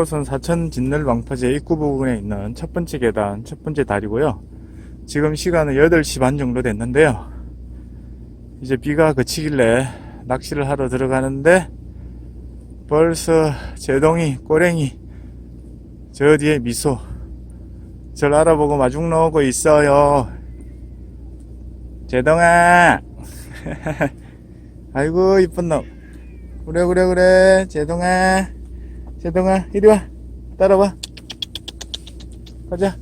이곳은 사천 진늘 왕파제 입구 부근에 있는 첫 번째 계단, 첫 번째 다리고요. 지금 시간은 8시 반 정도 됐는데요. 이제 비가 그치길래 낚시를 하러 들어가는데 벌써 제동이, 꼬랭이, 저 뒤에 미소, 절 알아보고 마중 나오고 있어요. 제동아! 아이고, 이쁜 놈. 그래, 그래, 그래. 제동아. 제동아, 이리 와. 따라와. 가자.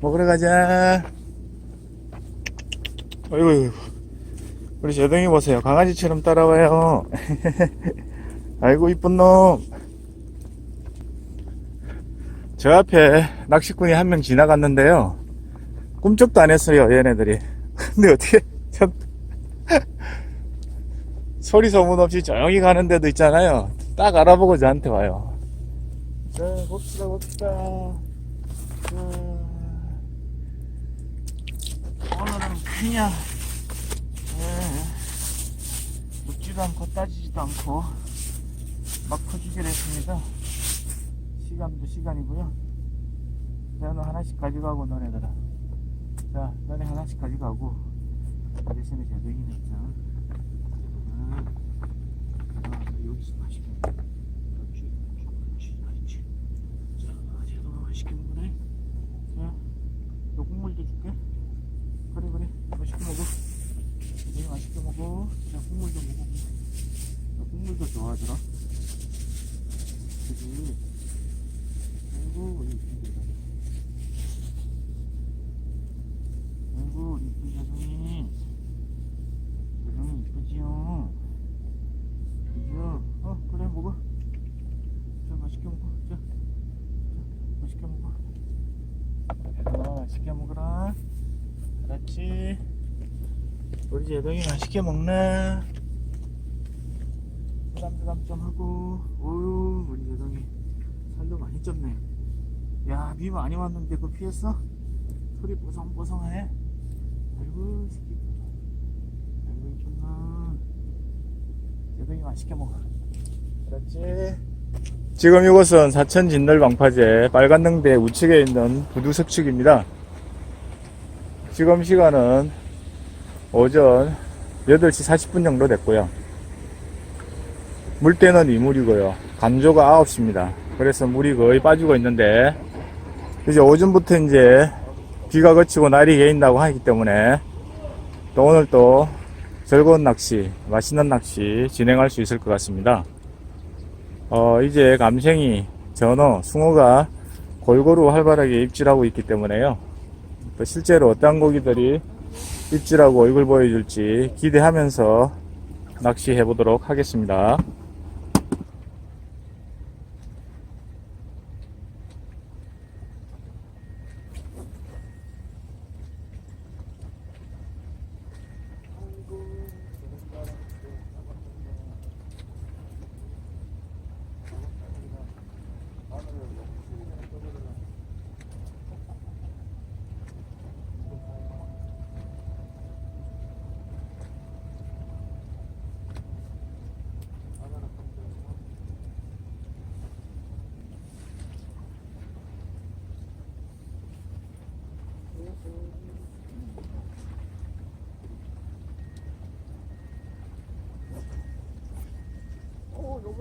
먹으러 가자. 어이구, 어이구. 우리 제동이 보세요. 강아지처럼 따라와요. 아이고, 이쁜 놈. 저 앞에 낚시꾼이 한 명 지나갔는데요. 꿈쩍도 안 했어요, 얘네들이. 근데 어떻게, 참. 소리 소문 없이 조용히 가는 데도 있잖아요. 딱 알아보고 저한테 와요. 자, 봅시다, 봅시다. 자, 오늘은 그냥, 예, 묻지도 않고 따지지도 않고, 막 퍼주기로 했습니다. 시간도 시간이고요. 저는 하나씩 가져가고, 너네들아. 자, 너네 하나씩 가져가고, 그 대신에 아, 아, 여기서 맛있게 먹어. 그렇지, 그렇지, 그렇지. 자, 제동아 맛있게 먹으래. 자, 너 국물도 줄게. 그래, 그래. 맛있게 먹어. 제동이 맛있게 먹어. 자, 국물도 먹어. 너 국물도 좋아하더라. 그지? 아이고, 이쁜 제동이. 아이고, 우리 이쁜 제동이. 제동이 이쁘지요? 그죠? 어, 그래, 먹어. 자, 맛있게 먹어. 자, 자 맛있게 먹어. 얘들아, 맛있게 먹어라. 알았지? 우리 제동이 맛있게 먹네. 좀 하고. 어유 우리 제동이 살도 많이 쪘네. 야, 비 많이 왔는데 그거 피했어? 소리 뽀송뽀송하네. 아이고, 새끼. 아이고, 이쁜나. 제동이 맛있게 먹어. 그렇지. 지금 이곳은 사천 진널 방파제 빨간능대 우측에 있는 부두석축입니다. 지금 시간은 오전 8시 40분 정도 됐고요. 물때는 이물이고요. 간조가 9시입니다. 그래서 물이 거의 빠지고 있는데 이제 오전부터 이제 비가 그치고 날이 개인다고 하기 때문에 또 오늘 또 즐거운 낚시, 맛있는 낚시 진행할 수 있을 것 같습니다. 어, 이제 감생이, 전어, 숭어가 골고루 활발하게 입질하고 있기 때문에요. 또 실제로 어떤 고기들이 입질하고 얼굴 보여줄지 기대하면서 낚시해 보도록 하겠습니다.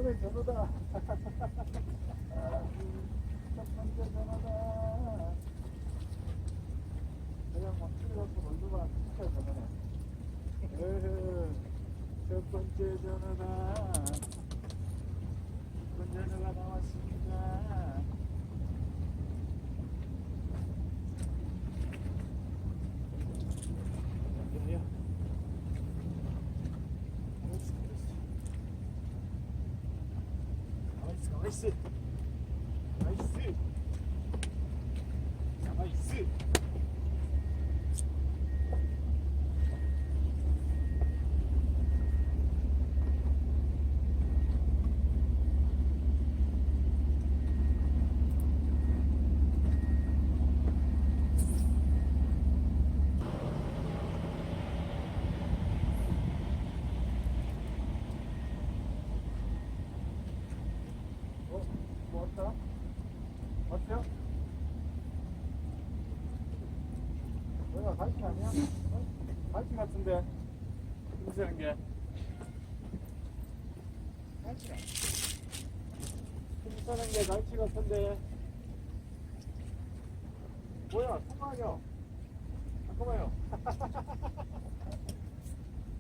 오, 요번에 전어다. 첫 번째 전어다. 그냥 막 틀려서 멀리가 진짜 전어네. 에헤, 첫 번째 전어다. 첫 번째 전어가 나왔습니다. 여기요. 알았어, 알았어. 나이스 나이스 나이스 나이스 어? 갈치 같은데 힘쓰는 게 갈치라. 힘쓰는 게 갈치 같은데 뭐야 통화요 잠깐만요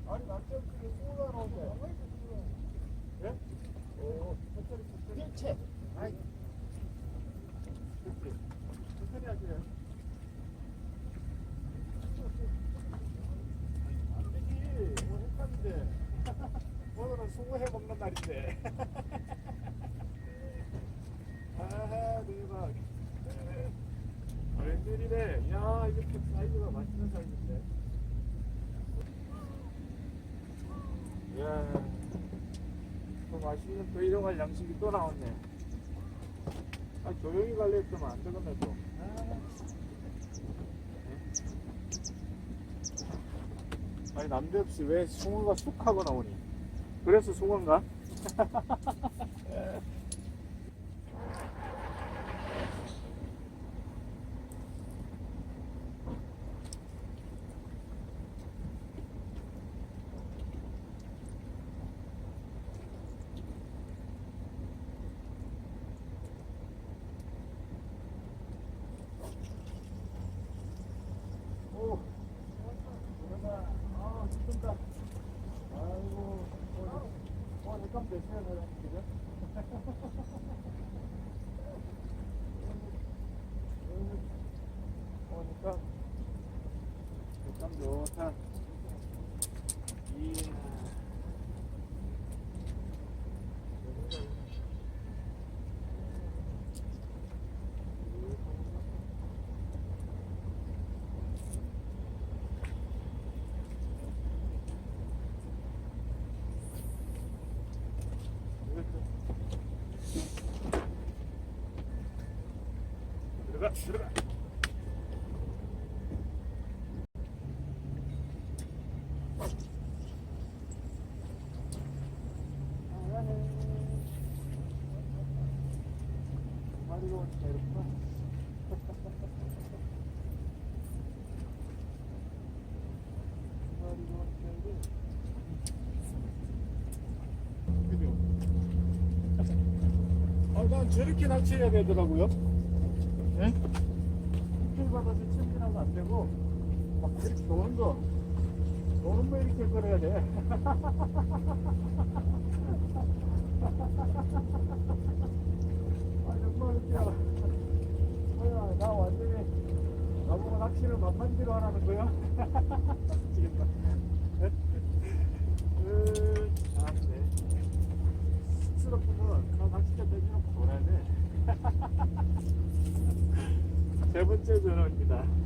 아니 남자 그게 쏘가 나오는데 예? 오 천천히 천천히 일체. 아이, 그렇지 천천히 하세요 안 되지 오늘 헷갈린데 오늘은 수고해 먹는 날인데. 아하 대박. 웬일이래. 야 이렇게 사이즈가 맛있는 사이즈인데. 이야 또 맛있는 또 이동할 양식이 또 나왔네. 아 조용히 갈래 했더만. 안 되겠네 또. 아 니 남대없이 왜 숭어가 쑥 하고 나오니 그래서 숭어인가? 오, 오랜만, 아, 힘든다. 아이고, 어, 어, 잠깐 몇 시간 걸렸지, 그죠? 오니까, 참 좋다. 이야. 들어가 들어가 마리가 오니까 이렇구나 마리가 오니까 이게 그죠 아, 난 저렇게 낚시해야 되더라고요. 예? 길 받아서 챔질하면 안 되고, 막 이렇게 노는 거, 노는 거 이렇게 걸어야 돼. 아, 정말 웃겨. 뭐야, 나 완전히, 나보고 낚시를 만만지로 하라는 거야? 미치겠다. 으, 참네. 쑥스럽구먼. 나 낚싯대 내려놓고 놀아야 돼. 세 번째 전화입니다.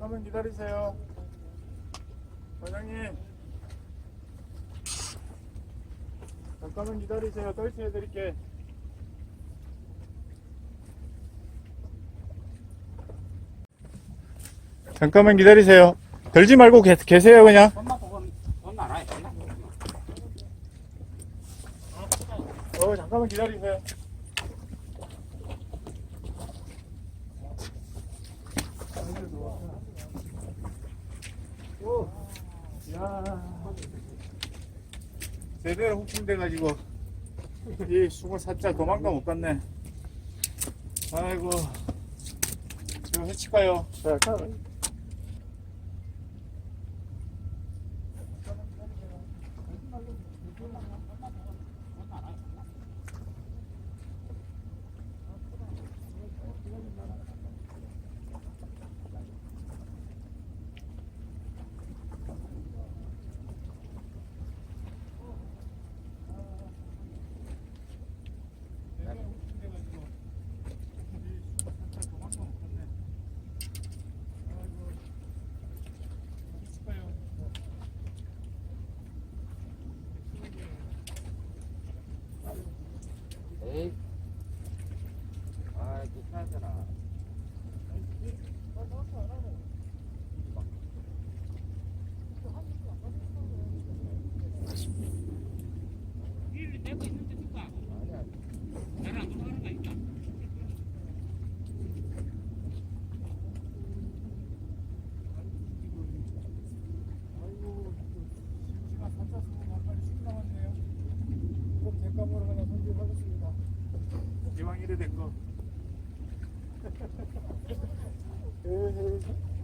잠깐만 기다리세요. 과장님. 잠깐만 기다리세요. 떨치해 드릴게. 잠깐만 기다리세요. 들지 말고 계, 계세요 그냥. 엄마 보고 엄마 알아요. 엄마 보고. 어 잠깐만 기다리세요. 오, 야, 후킹돼가지고 이 숭어 사자 도망가 못 갔네. 아이고, 이거 해칠까요? 자, 가. 제대로 후킹돼가지고 이 숭어 사자 도망가 못 갔네. 아이고, 해칠까요? 에이. 아, 귀찮잖아. 아이고, 심심한 사자 수고 한 마리 씩 남았네요. 대감으로 그냥 손질하겠습니다. 이왕 이래 된 거.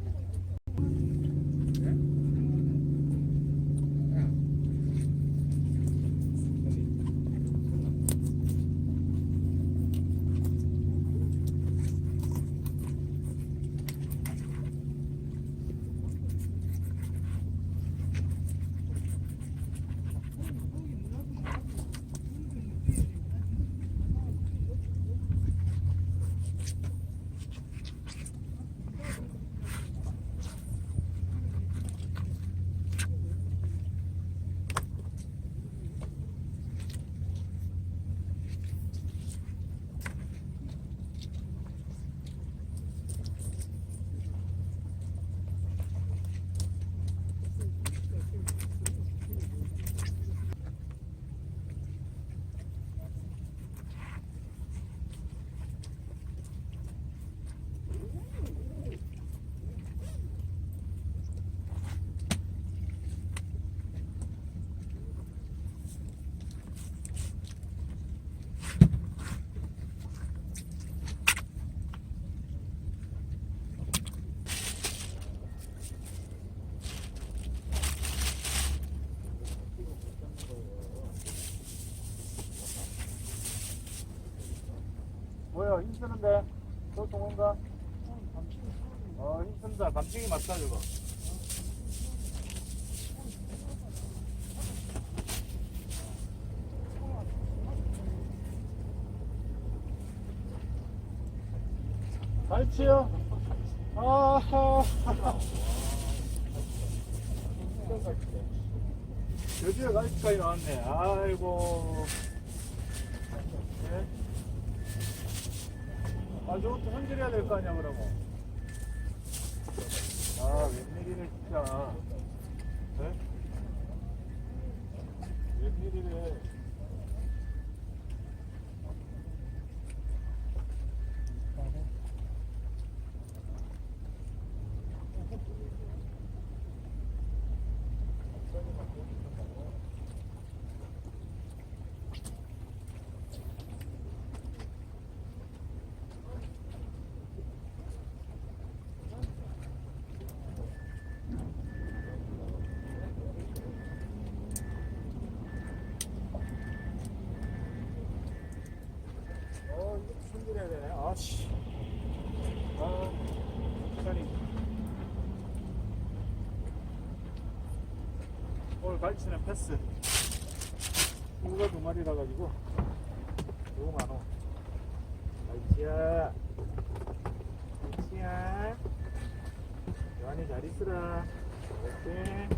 뭐야 힘쓰는데? 저 동원가? 어 힘쓴다 감정이 맞다 저거 갈치요? 아하 드디어 갈치까지 나왔네 아이고 네. 아, 저것도 손질해야 될 거 아니야, 그러고. 아, 웬일이래, 진짜. 네? 웬일이래. 어, 이거 손질해야 되네. 아씨. 아, 시간이. 갈치는 패스. 우가 두 마리라 가지고 너무 많어. 갈치야. 갈치야. 많이 잘 있으라. 이렇게.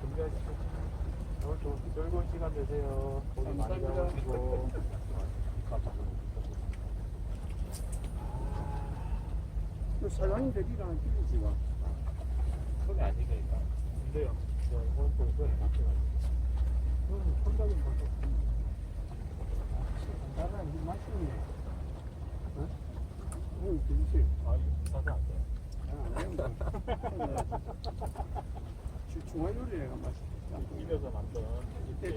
준비하십시오. 오늘 좀 되세요. 고기 많이 잡으시고. 사장님 데리라는 길이지가 소리 아니니까. 근데요, 저 오른쪽 소리 바뀌어가지고. 그거는 손잡이 벌써 나는 이 맛있네 어? 오늘 드세요 아, 이거 사도 안. 안 해요 중화 요리가 맛있다 비벼서 만든 네,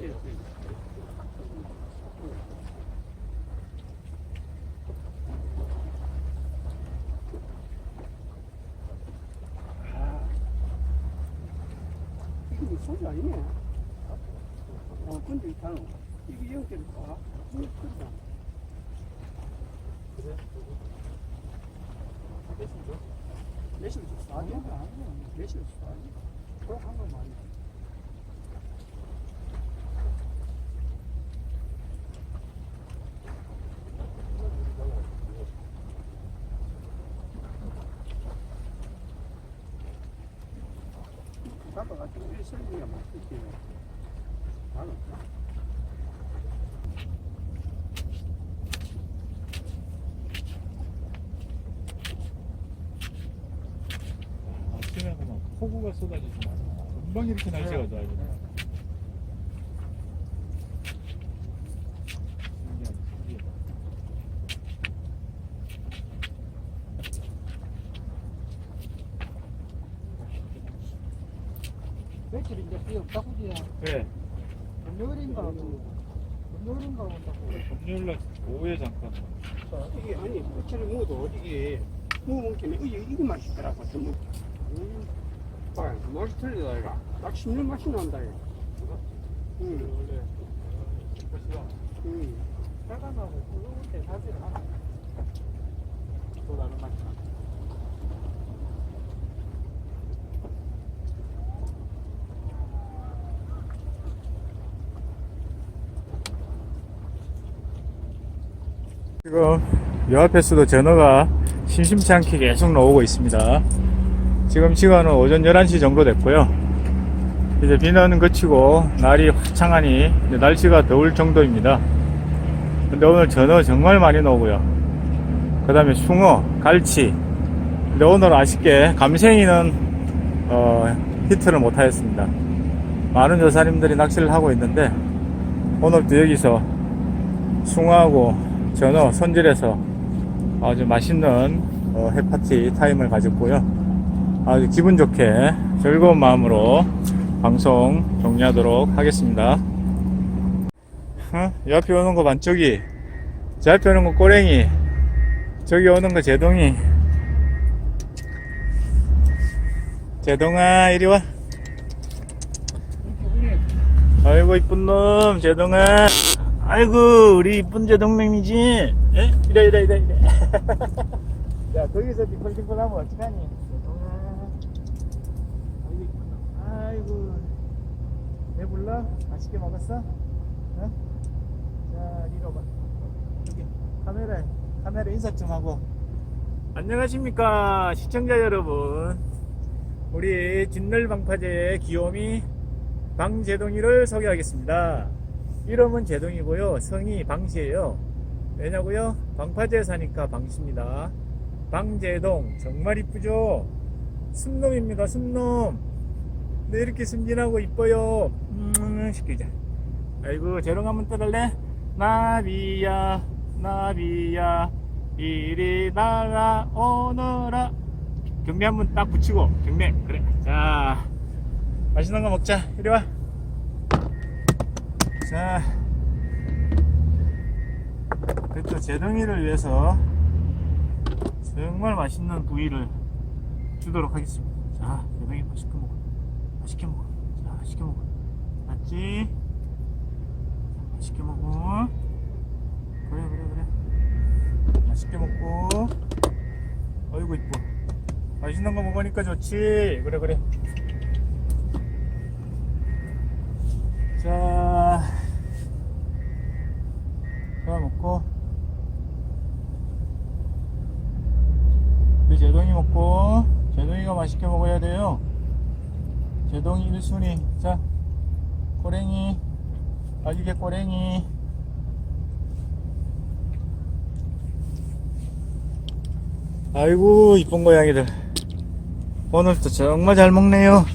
이거 아니네. 어, 근데 이타는 이게 봐. 이거 크다. 그래? 몇이죠? 매실 싸지? 매실 싸지? 그거 한번 많이. 잡아가지고 이 설명이 맛있게. 나는 아침에는 막 폭우가 쏟아지지만 금방 이렇게 날씨가 좋아지네. 신기하다, 신기하다. 며칠 이제 비 없다고 지야. 그래, 금요일인가 금요일인가 온다고. 금요일 날 오후에 잠깐. 이게 아니 며칠을 먹어도 이게 먹으면 김에 이게 이게 맛있더라고 좀. 음, 아, 맛이 틀리다 이거. 딱 씹는 맛이 난다 이거. 응, 원래 맛이가 응. 사과하고 꿀렁을 때 사실. 또 다른 맛이 나. 지금 요 앞에서도 전어가 심심치 않게 계속 나오고 있습니다. 지금 시간은 오전 11시 정도 됐고요. 이제 비는 그치고 날이 화창하니 날씨가 더울 정도입니다. 근데 오늘 전어 정말 많이 나오고요. 그 다음에 숭어, 갈치. 근데 오늘 아쉽게 감생이는 어, 히트를 못하였습니다. 많은 여사님들이 낚시를 하고 있는데 오늘도 여기서 숭어하고 전어 손질해서 아주 맛있는 어, 해파티 타임을 가졌고요. 아주 기분 좋게 즐거운 마음으로 방송 종료하도록 하겠습니다. 어? 옆에 오는 거 반쪽이, 저 앞에 오는 거 꼬랭이, 저기 오는 거 제동이. 제동아, 이리 와. 아이고, 이쁜 놈, 제동아. 아이고, 우리 이쁜 제동맹이지? 에? 이래, 이래, 이래, 이래. 야, 거기서 뒷걸뒷걸 하면 어떡하니? 제동아. 아이고, 이쁜 놈. 아이고. 배불러? 맛있게 먹었어? 어? 자, 이리 와봐. 여기 카메라에 카메라 인사 좀 하고. 안녕하십니까 시청자 여러분. 우리 진널 방파제의 귀요미 방제동이를 소개하겠습니다. 이름은 제동이고요. 성이 방시예요. 왜냐고요? 방파제 사니까 방시입니다. 방제동 정말 이쁘죠? 순놈입니다 순놈 네 이렇게 순진하고 이뻐요. 음 시키자. 아이고 재롱 한번 떠달래? 나비야 나비야 이리 날아오너라. 경매 한번 딱 붙이고 경매. 그래. 자 맛있는 거 먹자. 이리 와. 자, 그또 재동이를 위해서 정말 맛있는 부위를 주도록 하겠습니다. 자, 재동이 맛있게 먹어. 맛있게 먹어. 자, 맛있게 먹어. 맞지? 맛있게 먹어. 그래, 그래, 그래. 맛있게 먹고. 어이구, 이뻐. 맛있는 거 먹으니까 좋지. 그래, 그래. 자, 자 먹고 우리 제동이 먹고 제동이가 맛있게 먹어야 돼요 제동이 1순위 자 꼬랭이. 아기개 꼬랭이. 아이고 이쁜 고양이들. 오늘도 정말 잘 먹네요.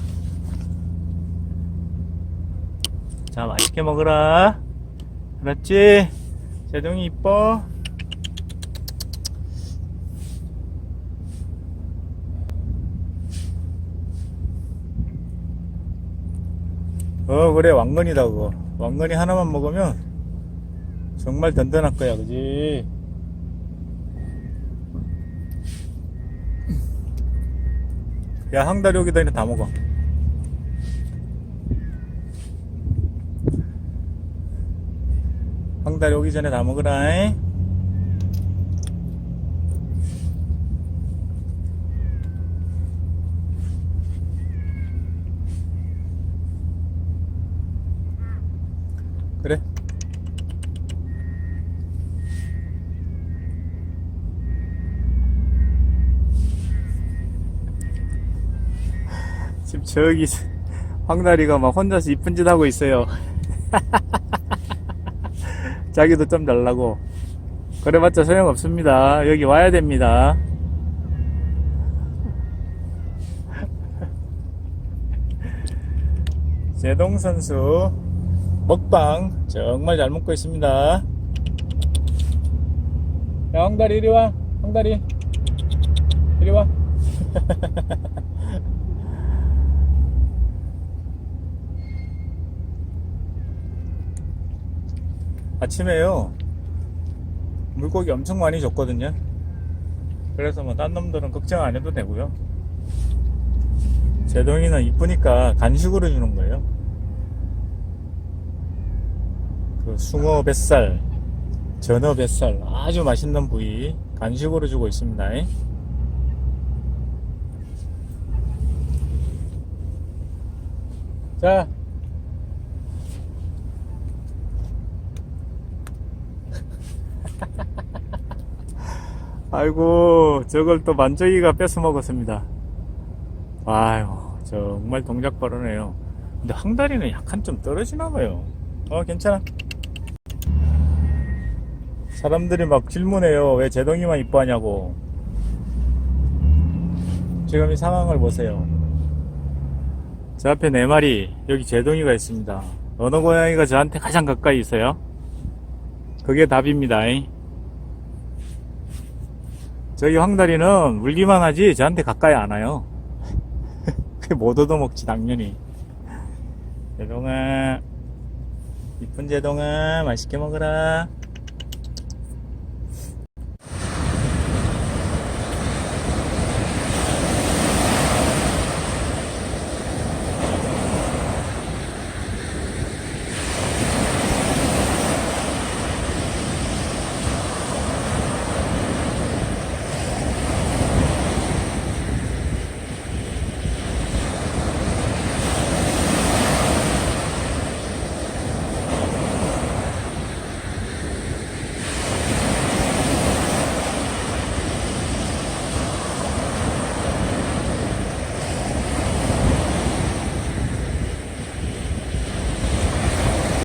자 맛있게 먹어라. 알았지? 제동이 이뻐 어 그래 왕건이다 그거 왕건이 하나만 먹으면 정말 든든할 거야 그지 야 항다리 여기다 그냥 다 먹어 황다리 오기 전에 다 먹으라. 잉? 저기 황다리가 막 혼자서 이쁜 짓 하고 있어요. 자기도 좀 달라고. 그래봤자 소용없습니다. 여기 와야 됩니다. 제동 선수 먹방 정말 잘 먹고 있습니다. 야 황다리 이리 와. 황다리. 이리 와 아침에요. 물고기 엄청 많이 줬거든요. 그래서 뭐 딴 놈들은 걱정 안 해도 되고요. 제동이는 이쁘니까 간식으로 주는 거예요. 그 숭어 뱃살 전어 뱃살 아주 맛있는 부위 간식으로 주고 있습니다. 자 아이고 저걸 또 만져기가 뺏어 먹었습니다. 아유 정말 동작 빠르네요. 근데 항다리는 약간 좀 떨어지나 봐요. 어 괜찮아. 사람들이 막 질문해요. 왜 제동이만 이뻐하냐고. 지금 이 상황을 보세요. 저 앞에 네 마리 여기 제동이가 있습니다. 어느 고양이가 저한테 가장 가까이 있어요? 그게 답입니다 저희 황다리는 울기만 하지 저한테 가까이 안 와요. 못 얻어먹지 당연히. 제동아 이쁜 제동아 맛있게 먹어라.